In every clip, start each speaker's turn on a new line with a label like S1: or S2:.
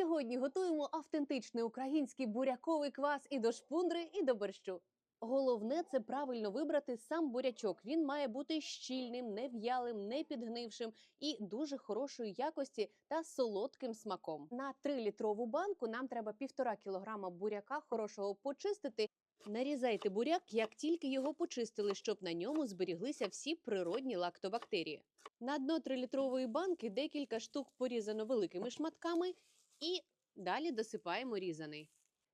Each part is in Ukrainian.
S1: Сьогодні готуємо автентичний український буряковий квас і до шпундри, і до борщу. Головне це правильно вибрати сам бурячок. Він має бути щільним, не в'ялим, не підгнившим і дуже хорошої якості та солодким смаком. На 3-літрову банку нам треба 1,5 кілограма буряка хорошого почистити. Нарізайте буряк, як тільки його почистили, щоб на ньому зберіглися всі природні лактобактерії. На дно 3-літрової банки декілька штук порізано великими шматками і далі досипаємо різаний.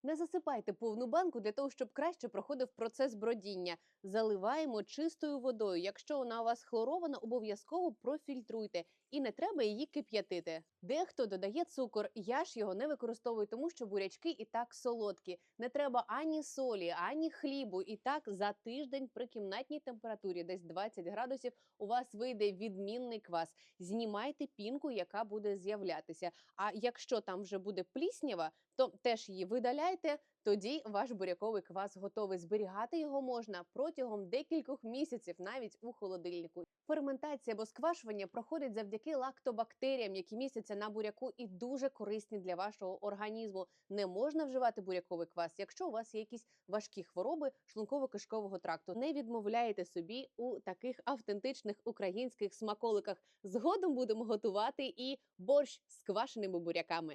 S1: Не засипайте повну банку для того, щоб краще проходив процес бродіння. Заливаємо чистою водою. Якщо вона у вас хлорована, обов'язково профільтруйте і не треба її кип'ятити. Дехто додає цукор. Я ж його не використовую, тому що бурячки і так солодкі. Не треба ані солі, ані хлібу. І так за тиждень при кімнатній температурі, десь 20 градусів, у вас вийде відмінний квас. Знімайте пінку, яка буде з'являтися. А якщо там вже буде пліснява, то теж її видаляйте. Тоді ваш буряковий квас готовий. Зберігати його можна протягом декількох місяців, навіть у холодильнику. Ферментація або сквашування проходить завдяки лактобактеріям, які містяться на буряку і дуже корисні для вашого організму. Не можна вживати буряковий квас, якщо у вас є якісь важкі хвороби шлунково-кишкового тракту. Не відмовляйте собі у таких автентичних українських смаколиках. Згодом будемо готувати і борщ з квашеними буряками.